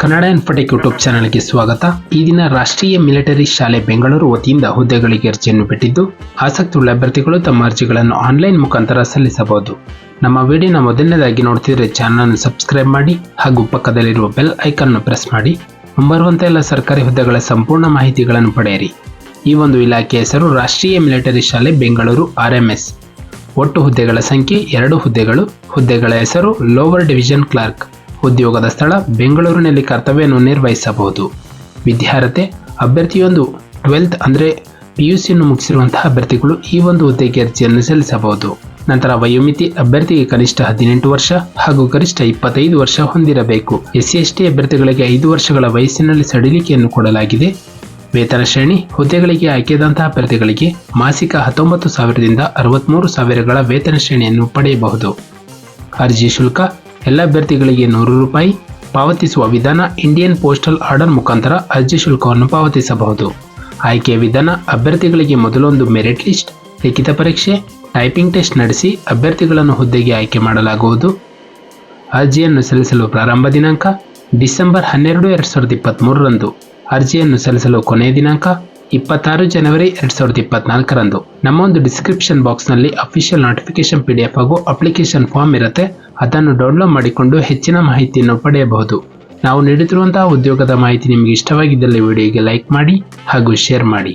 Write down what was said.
Kannada Infotech YouTube ಚಾನಲ್ಗೆ ಸ್ವಾಗತ. ಈ ದಿನ ರಾಷ್ಟ್ರೀಯ ಮಿಲಿಟರಿ ಶಾಲೆ ಬೆಂಗಳೂರು ವತಿಯಿಂದ ಹುದ್ದೆಗಳಿಗೆ ಅರ್ಜಿಯನ್ನು ಬಿಟ್ಟಿದ್ದು ಆಸಕ್ತಿಯುಳ್ಳ ಅಭ್ಯರ್ಥಿಗಳು ತಮ್ಮ ಅರ್ಜಿಗಳನ್ನು ಆನ್ಲೈನ್ ಮುಖಾಂತರ ಸಲ್ಲಿಸಬಹುದು. ನಮ್ಮ ವಿಡಿಯೋನ ಮೊದಲನೇದಾಗಿ ನೋಡ್ತಿದ್ರೆ ಚಾನಲ್ ಸಬ್ಸ್ಕ್ರೈಬ್ ಮಾಡಿ ಹಾಗೂ ಪಕ್ಕದಲ್ಲಿರುವ ಬೆಲ್ ಐಕನ್ನು ಪ್ರೆಸ್ ಮಾಡಿ. ಮುಂಬರುವಂತೆ ಎಲ್ಲ ಸರ್ಕಾರಿ ಹುದ್ದೆಗಳ ಸಂಪೂರ್ಣ ಮಾಹಿತಿಗಳನ್ನು ಪಡೆಯಿರಿ. ಈ ಒಂದು ಇಲಾಖೆಯ ಹೆಸರು ರಾಷ್ಟ್ರೀಯ ಮಿಲಿಟರಿ ಶಾಲೆ ಬೆಂಗಳೂರು ಆರ್ಎಂಎಸ್ ಒಟ್ಟು ಹುದ್ದೆಗಳ ಸಂಖ್ಯೆ ಎರಡು ಹುದ್ದೆಗಳು. ಹುದ್ದೆಗಳ ಹೆಸರು ಲೋವರ್ ಡಿವಿಷನ್ ಕ್ಲಾರ್ಕ್ ಉದ್ಯೋಗದ ಸ್ಥಳ ಬೆಂಗಳೂರಿನಲ್ಲಿ ಕರ್ತವ್ಯವನ್ನು ನಿರ್ವಹಿಸಬಹುದು. ವಿದ್ಯಾರ್ಹತೆ, ಅಭ್ಯರ್ಥಿಯೊಂದು ಟ್ವೆಲ್ತ್ ಅಂದರೆ ಪಿ ಯು ಸಿಯನ್ನು ಮುಗಿಸಿರುವಂತಹ ಅಭ್ಯರ್ಥಿಗಳು ಈ ಒಂದು ಹುದ್ದೆಗೆ ಅರ್ಜಿಯನ್ನು ಸಲ್ಲಿಸಬಹುದು. ನಂತರ ವಯೋಮಿತಿ ಅಭ್ಯರ್ಥಿಗೆ ಕನಿಷ್ಠ ಹದಿನೆಂಟು ವರ್ಷ ಹಾಗೂ ಗರಿಷ್ಠ ಇಪ್ಪತ್ತೈದು ವರ್ಷ ಹೊಂದಿರಬೇಕು. ಎಸ್ಸಿ ಎಸ್ ಟಿ ಅಭ್ಯರ್ಥಿಗಳಿಗೆ ಐದು ವರ್ಷಗಳ ವಯಸ್ಸಿನಲ್ಲಿ ಸಡಿಲಿಕೆಯನ್ನು ಕೊಡಲಾಗಿದೆ. ವೇತನ ಶ್ರೇಣಿ, ಹುದ್ದೆಗಳಿಗೆ ಆಯ್ಕೆಯಾದಂತಹ ಅಭ್ಯರ್ಥಿಗಳಿಗೆ ಮಾಸಿಕ ಹತ್ತೊಂಬತ್ತು ಸಾವಿರದಿಂದ ಅರವತ್ತ್ಮೂರು ಸಾವಿರಗಳ ವೇತನ ಶ್ರೇಣಿಯನ್ನು ಪಡೆಯಬಹುದು. ಅರ್ಜಿ ಶುಲ್ಕ ಎಲ್ಲ ಅಭ್ಯರ್ಥಿಗಳಿಗೆ ನೂರು ರೂಪಾಯಿ ಪಾವತಿಸುವ ವಿಧಾನ ಇಂಡಿಯನ್ ಪೋಸ್ಟಲ್ ಆರ್ಡರ್ ಮುಖಾಂತರ ಅರ್ಜಿ ಶುಲ್ಕವನ್ನು ಪಾವತಿಸಬಹುದು. ಆಯ್ಕೆಯ ವಿಧಾನ, ಅಭ್ಯರ್ಥಿಗಳಿಗೆ ಮೊದಲೊಂದು ಮೆರಿಟ್ ಲಿಸ್ಟ್ ಲಿಖಿತ ಪರೀಕ್ಷೆ ಟೈಪಿಂಗ್ ಟೆಸ್ಟ್ ನಡೆಸಿ ಅಭ್ಯರ್ಥಿಗಳನ್ನು ಹುದ್ದೆಗೆ ಆಯ್ಕೆ ಮಾಡಲಾಗುವುದು. ಅರ್ಜಿಯನ್ನು ಸಲ್ಲಿಸಲು ಪ್ರಾರಂಭ ದಿನಾಂಕ, ಡಿಸೆಂಬರ್ ಹನ್ನೆರಡು ಎರಡು ಸಾವಿರದ ಇಪ್ಪತ್ತ್ಮೂರರಂದು ಅರ್ಜಿಯನ್ನು ಸಲ್ಲಿಸಲು ಕೊನೆಯ ದಿನಾಂಕ, ಇಪ್ಪತ್ತಾರು ಜನವರಿ ಎರಡು ಸಾವಿರದ ಇಪ್ಪತ್ನಾಲ್ಕರಂದು. ನಮ್ಮ ಒಂದು ಡಿಸ್ಕ್ರಿಪ್ಷನ್ ಬಾಕ್ಸ್ನಲ್ಲಿ official notification P D F ಹಾಗೂ ಅಪ್ಲಿಕೇಶನ್ ಫಾರ್ಮ್ ಇರುತ್ತೆ. ಅದನ್ನು ಡೌನ್ಲೋಡ್ ಮಾಡಿಕೊಂಡು ಹೆಚ್ಚಿನ ಮಾಹಿತಿಯನ್ನು ಪಡೆಯಬಹುದು. ನಾವು ನೀಡುತ್ತಿರುವಂತಹ ಉದ್ಯೋಗದ ಮಾಹಿತಿ ನಿಮಗೆ ಇಷ್ಟವಾಗಿದ್ದಲ್ಲಿ ವಿಡಿಯೋಗೆ ಲೈಕ್ ಮಾಡಿ ಹಾಗೂ ಶೇರ್ ಮಾಡಿ.